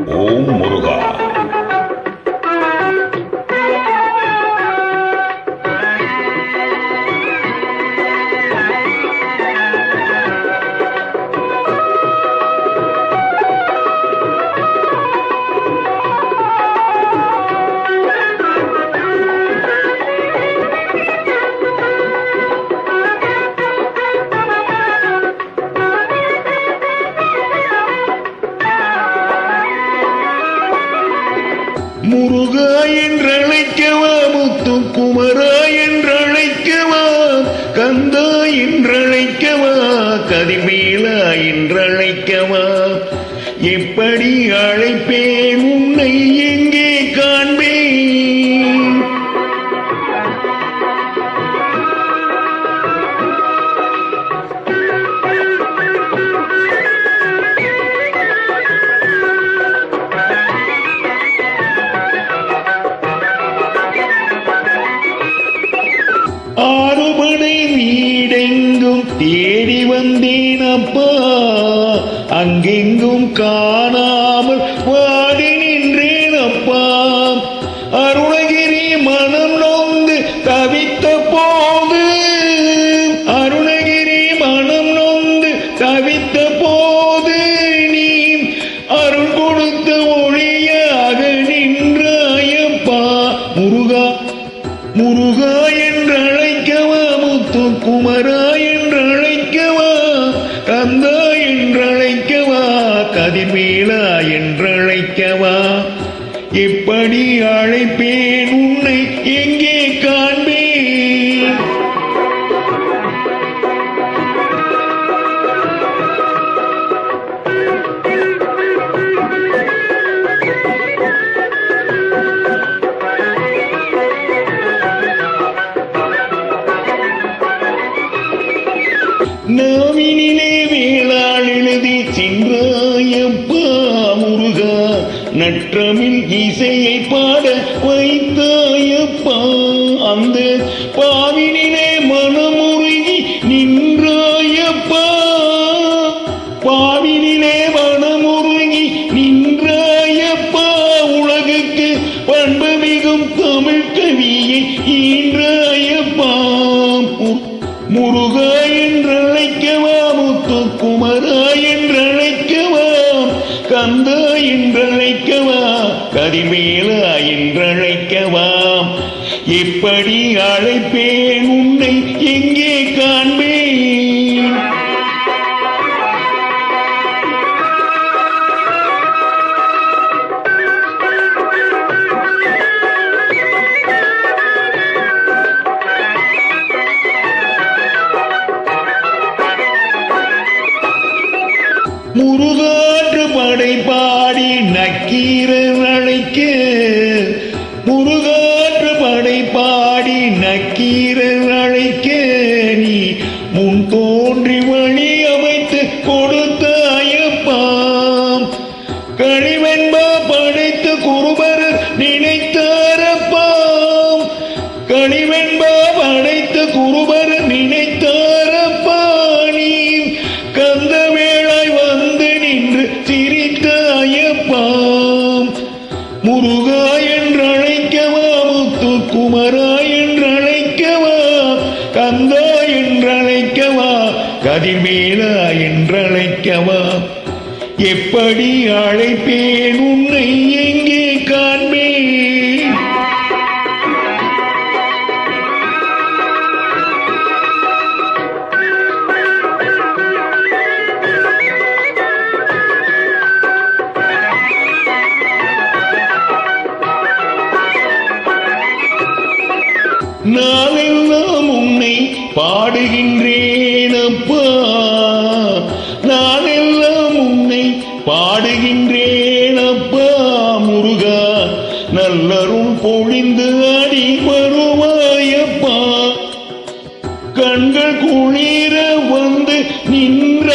ஓம் முருகா முருகா என்றழைக்கவா முத்து குமரா என்றழைக்கவா கந்தா என்றழைக்கவா கதிர்வேலா என்றழைக்கவா? எப்படி அழைப்பேன் உன்னை எங்கே காண தேடி வந்தேன் அப்பா அங்கெங்கும் காணாமல் வாடி நின்றேன் அப்பா அருணகிரி மனம் நொந்து தவித்த போது அருணகிரி மனம் நொந்து தவித்த போது நீ அருள் கொடுத்த ஒளியாக நின்றாயப்பா. முருகா முருகா என்று அழைக்கவா முத்து குமராய கதிர்வேலா என்றழைக்கவா எப்படி அழைப்பேன் உன்னை எங்கே காண்பேன்? நாவினிலே நற்றமிழ் இசையை பாட வைத்தாயப்பா. அந்த பாவினிலே மனமுருகி நின்றாயப்பா. பாவினிலே மனமுருகி நின்றாயப்பா. உலகுக்கு பண்பு மிகும் தமிழ் கவியை ஈன்றாயப்பா. மு- முருகா என்றழைக்கவா முத்து குமரா என்றழைக்கவா கந்தா என்றழைக்கவா கதிர்வேலா என்றழைக்கவா எப்படி அழைப்பேன் உன்னை எங்கே காண்பேன்? முருக படை பாடி நக்கீரன் அழைக்க முருகாற்று படை பாடி நக்கீரன் அழைக்க நீ முன் தோன்றி வழி அமைத்து கொடுத்தாயப்பாம் கழிவென்பா குமரா என்று அழைக்கவா கந்தா என்று அழைக்கவா கதிர்வேலா என்று அழைக்கவா எப்படி அழைப்பேன் உன்னை எங்கே நாளெல்லாம் உன்னை பாடுகின்றேன் அப்பா நாளெல்லாம் உன்னை பாடுகின்றேன் அப்பா முருகா. நல்லரும் பொழிந்து அடி வருவாயப்பா கண்கள் குளிர வந்து நின்ற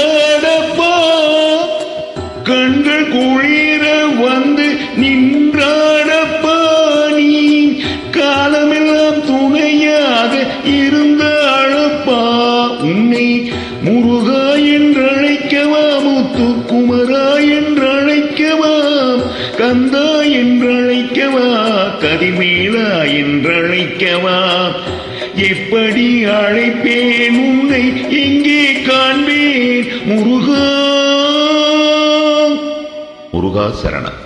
என்றழைக்கவா கதிமேலா என்றழைக்கவா? எப்படி அழைப்பேன்? உன்னை எங்கே காண்பேன்? முருகா. முருகா சரணம்.